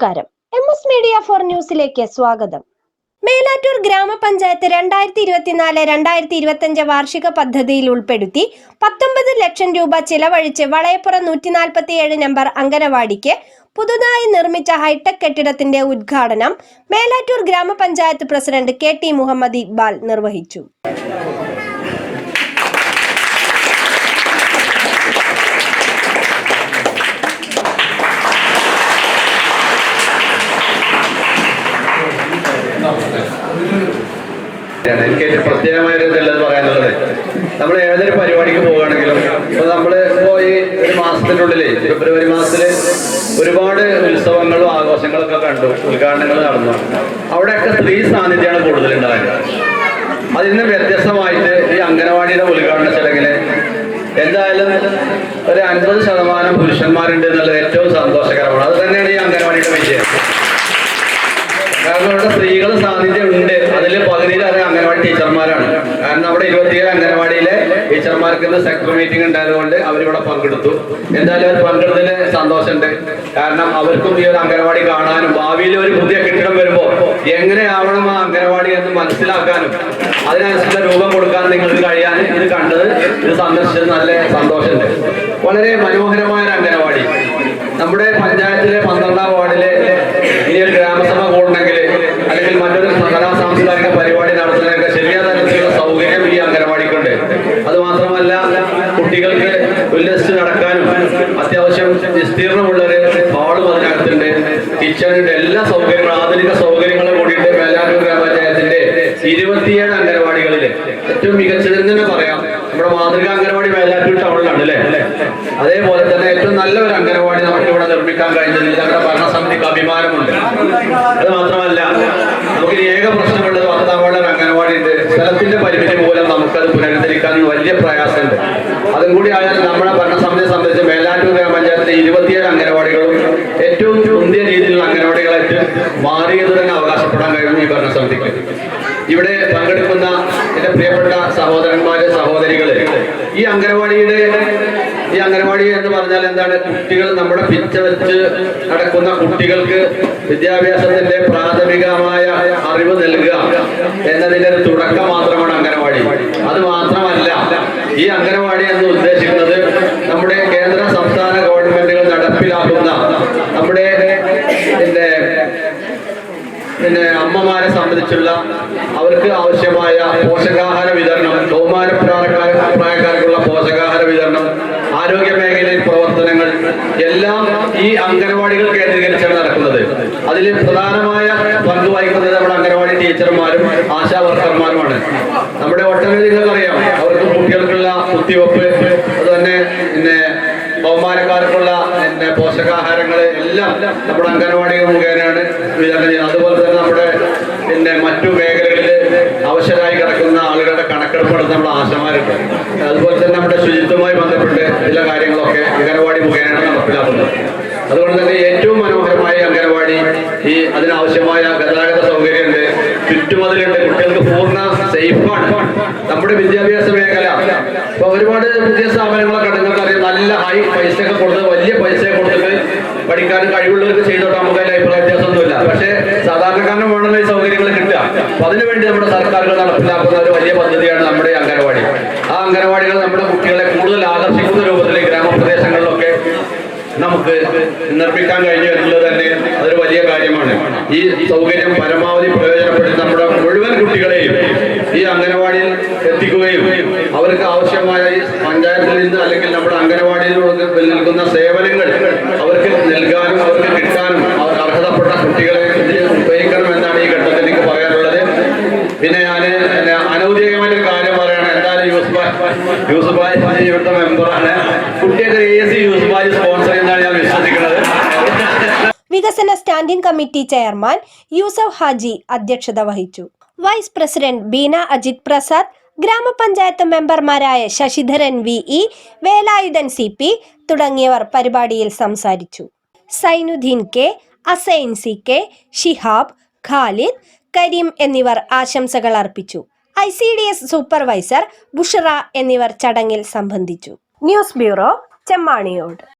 നമസ്കാരം. M S media for ന്യൂസിലേക്ക് സ്വാഗതം. മേലാറ്റൂർ ഗ്രാമപഞ്ചായത്ത് രണ്ടായിരത്തി ഇരുപത്തിനാല് രണ്ടായിരത്തി ഇരുപത്തിയഞ്ച് വാർഷിക പദ്ധതിയിൽ ഉൾപ്പെടുത്തി പത്തൊമ്പത് ലക്ഷം രൂപ ചിലവഴിച്ച് വളയപ്പുറം നൂറ്റി നാൽപ്പത്തി ഏഴ് നമ്പർ അംഗനവാടിക്ക് പുതുതായി നിർമ്മിച്ച ഹൈടെക് കെട്ടിടത്തിന്റെ ഉദ്ഘാടനം മേലാറ്റൂർ ഗ്രാമപഞ്ചായത്ത് president K T Muhammad Iqbal നിർവഹിച്ചു. എനിക്ക് ഏറ്റവും പ്രത്യേകമായ ഒരു ഇതല്ല പറയാനുള്ളത്. നമ്മൾ ഏതൊരു പരിപാടിക്ക് പോവുകയാണെങ്കിലും ഇപ്പൊ നമ്മൾ ഇപ്പോ ഈ ഒരു മാസത്തിനുള്ളിൽ ഫെബ്രുവരി മാസത്തിൽ ഒരുപാട് ഉത്സവങ്ങളും ആഘോഷങ്ങളും ഒക്കെ കണ്ടു ഉദ്ഘാടനങ്ങൾ നടന്നു. അവിടെയൊക്കെ സ്ത്രീ സാന്നിധ്യമാണ് കൂടുതലുണ്ടായത്. അതിൽ നിന്ന് വ്യത്യസ്തമായിട്ട് ഈ അംഗനവാടിയുടെ ഉദ്ഘാടന ചടങ്ങിൽ എന്തായാലും ഒരു അൻപത് ശതമാനം പുരുഷന്മാരുണ്ട് എന്നുള്ളത് ഏറ്റവും സന്തോഷകരമാണ്. അത് തന്നെയാണ് ഈ അംഗനവാടിയുടെ വിജയം. കാരണം ഇവിടെ സ്ത്രീകൾ സാന്നിധ്യം ഉണ്ട്. അതിൽ അംഗനവാടി ടീച്ചർമാരാണ്. കാരണം നമ്മുടെ ഇരുപത്തിയേഴ് അംഗനവാടിയിലെ ടീച്ചർമാർക്ക് ഇന്ന് സെക്ടർ മീറ്റിംഗ് ഉണ്ടായതുകൊണ്ട് അവരിവിടെ പങ്കെടുത്തു. എന്തായാലും അവർ പങ്കെടുത്തതിന് സന്തോഷമുണ്ട്. കാരണം അവർക്കും ഈ ഒരു അംഗനവാടി കാണാനും ഭാവിയിൽ ഒരു പുതിയ കെട്ടിടം വരുമ്പോൾ എങ്ങനെയാവണം ആ അംഗനവാടി എന്ന് മനസ്സിലാക്കാനും അതിനനുസരിച്ച് രൂപം കൊടുക്കാനും നിങ്ങൾക്ക് കഴിയാൻ ഇത് കണ്ടത് ഇത് സന്ദർശിച്ചത് നല്ല സന്തോഷമുണ്ട്. വളരെ മനോഹരമായ ഒരു അംഗനവാടി. നമ്മുടെ പഞ്ചായത്തിലെ പന്ത്രണ്ടാം വാർഡിലെ ഉല്ലസിച്ച് നടക്കാനും അത്യാവശ്യം വിസ്തീർണമുള്ള ഒരു ഹാളും അതിനകത്തുണ്ട് കിച്ചണിന്റെ എല്ലാ സൗകര്യങ്ങളും ആധുനിക സൗകര്യങ്ങളും കൂടിയിട്ട് മേലാറ്റൂർ ഗ്രാമപഞ്ചായത്തിന്റെ ഇരുപത്തിയേഴ് അംഗനവാടികളിൽ ഏറ്റവും മികച്ചതെന്ന് തന്നെ പറയാം. നമ്മുടെ മാതൃക അംഗനവാടി മേലാറ്റൂർ ടൗണിലാണ് അല്ലേ? അതേപോലെ തന്നെ ഏറ്റവും നല്ല ഒരു അംഗനവാടി നമുക്ക് ഇവിടെ നിർമ്മിക്കാൻ കഴിഞ്ഞതിൽ ഞങ്ങളുടെ ഭരണസമിതിക്ക് അഭിമാനമുണ്ട്. അത് മാത്രമല്ല നമുക്ക് ഏക പ്രശ്നമുള്ളത് പത്താം സ്ഥലത്തിന്റെ പരിമിതി മൂലം നമുക്കത് പുനരുദ്ധരിക്കാൻ വലിയ പ്രയാസമുണ്ട്. അതും കൂടി ആയാൽ നമ്മുടെ ഭരണസമിതിയെ സംബന്ധിച്ച് മേലാറ്റൂർ ഗ്രാമപഞ്ചായത്തിലെ ഇരുപത്തിയേഴ് അംഗനവാടികളും ഏറ്റവും മുന്തിയ രീതിയിലുള്ള അംഗനവാടികളായിട്ട് മാറിയത് തന്നെ അവകാശപ്പെടാൻ കഴിയും ഈ ഭരണസമിതിക്ക് ഇവിടെ പങ്കെടുക്കുന്ന എന്റെ പ്രിയപ്പെട്ട സഹോദരന്മാരെ സഹോദരികളെ ഈ അംഗനവാടിയുടെ ഈ അംഗനവാടി എന്ന് പറഞ്ഞാൽ എന്താണ്? കുട്ടികൾ നമ്മുടെ പിച്ച വെച്ച് നടക്കുന്ന കുട്ടികൾക്ക് വിദ്യാഭ്യാസത്തിന്റെ പ്രാഥമികമായ അറിവ് നൽകുക എന്നതിന്റെ തുടക്കം മാത്രമാണ് അംഗനവാടി. അത് മാത്രമല്ല ഈ അംഗനവാടി എന്ന് ഉദ്ദേശിക്കുന്നത് നമ്മുടെ കേന്ദ്ര സംസ്ഥാന ഗവൺമെന്റുകൾ നടപ്പിലാക്കുന്ന നമ്മുടെ പിന്നെ പിന്നെ അമ്മമാരെ സംബന്ധിച്ചുള്ള അവർക്ക് ആവശ്യമായ പോഷകാഹാര വിതരണം കൗമാരപ്രായക്കാർ പ്രായക്കാർക്കുള്ള പോഷകാഹാര വിതരണം ആരോഗ്യ മേഖലയിൽ പ്രവർത്തനങ്ങൾ എല്ലാം ഈ അംഗനവാടികൾ കേന്ദ്രീകരിച്ചാണ് നടക്കുന്നത്. അതിൽ പ്രധാനമായ പങ്ക് വഹിക്കുന്നത് ടീച്ചർമാരും ആശാ വർക്കർമാരുമാണ് നമ്മുടെ ഒട്ടനവധി നിങ്ങൾക്കറിയാം അവർക്ക് കുട്ടികൾക്കുള്ള കുത്തിവെപ്പ് അതുതന്നെ പിന്നെ ബഹുമാനക്കാർക്കുള്ള പിന്നെ പോഷകാഹാരങ്ങൾ എല്ലാം നമ്മുടെ അംഗനവാടികൾ മുഖേനയാണ് വിതരണം ചെയ്യുന്നത്. അതുപോലെ തന്നെ നമ്മുടെ പിന്നെ മറ്റു മേഖലകളിൽ അവശരായി കിടക്കുന്ന ആളുകളുടെ കണക്കെടുപ്പ് നടത്തുന്ന നമ്മുടെ ആശമാരുണ്ട് അതുപോലെ തന്നെ നമ്മുടെ ശുചിത്വമായി ബന്ധപ്പെട്ട് ചില കാര്യങ്ങളൊക്കെ അംഗനവാടി മുഖേനയാണ് നടപ്പിലാക്കുന്നത്. അതുകൊണ്ട് തന്നെ ഏറ്റവും മനോഹരമായ അംഗനവാടി ഈ അതിനാവശ്യമായ ഗതാഗത സൗകര്യമുണ്ട് ചുറ്റുമതിലുണ്ട്. കുട്ടികൾക്ക് പൂർണ സേഫാണ്. നമ്മുടെ വിദ്യാഭ്യാസ മേഖല. ഇപ്പൊ ഒരുപാട് പുതിയ സ്ഥാപനങ്ങളൊക്കെ നിങ്ങൾക്കറിയാം നല്ല ഹൈ പൈസ ഒക്കെ കൊടുത്ത് വലിയ പൈസ കൊടുത്തിട്ട് പഠിക്കാൻ കഴിവുള്ളവർക്ക് ചെയ്തോട്ടെ നമുക്ക് അതിൽ അഭിപ്രായ വ്യത്യാസമൊന്നുമില്ല. പക്ഷേ സാധാരണക്കാരന് വേണമെങ്കിൽ സൗകര്യങ്ങൾ കിട്ടുക. അപ്പൊ അതിനുവേണ്ടി നമ്മുടെ സർക്കാരുകൾ നടപ്പിലാക്കുന്ന ഒരു വലിയ പദ്ധതിയാണ് നമ്മുടെ അംഗനവാടി. ആ അംഗനവാടികൾ നമ്മുടെ കുട്ടികളെ കൂടുതൽ ആകർഷിക്കുന്ന നമുക്ക് നിർമ്മിക്കാൻ കഴിഞ്ഞു എന്നുള്ളത് തന്നെ അതൊരു വലിയ കാര്യമാണ്. ഈ സൗകര്യം പരമാവധി പ്രയോജനപ്പെടുത്തി നമ്മുടെ മുഴുവൻ കുട്ടികളെയും ഈ അംഗനവാടിയിൽ എത്തിക്കുകയും അവർക്ക് ആവശ്യമായ പഞ്ചായത്തിൽ നിന്ന് അല്ലെങ്കിൽ നമ്മുടെ അംഗനവാടിയിൽ നൽകുന്ന സേവനങ്ങൾ അവർക്ക് നൽകാനും അവർക്ക് കിട്ടാനും അവർ അർഹതപ്പെട്ട കുട്ടികളെ ഉപയോഗിക്കണം എന്നാണ് ഈ ഘട്ടത്തിൽ എനിക്ക് പറയാനുള്ളത്. പിന്നെ ഞാൻ അനൗദ്യോഗികമായ അനൗദ്യോഗികമായിട്ടൊരു കാര്യം പറയണം. എന്തായാലും യൂസുഫായ് യൂസുഫായ് ഇവിടുത്തെ മെമ്പറാണ് കുട്ടിയൊക്കെ എ സി യൂസുഫായ് വികസന standing committee chairman Yusuf Haji അധ്യക്ഷത വഹിച്ചു. വൈസ് പ്രസിഡന്റ് ബീന അജിത് പ്രസാദ് ഗ്രാമപഞ്ചായത്ത് മെമ്പർമാരായ Sasidharan V E Velayudhan C P തുടങ്ങിയവർ പരിപാടിയിൽ സംസാരിച്ചു. Zainuddin K Asain C K Shihab Khalid Kareem എന്നിവർ ആശംസകൾ അർപ്പിച്ചു. I C D S supervisor Bushra എന്നിവർ ചടങ്ങിൽ സംബന്ധിച്ചു. News bureau Chemmaniyode.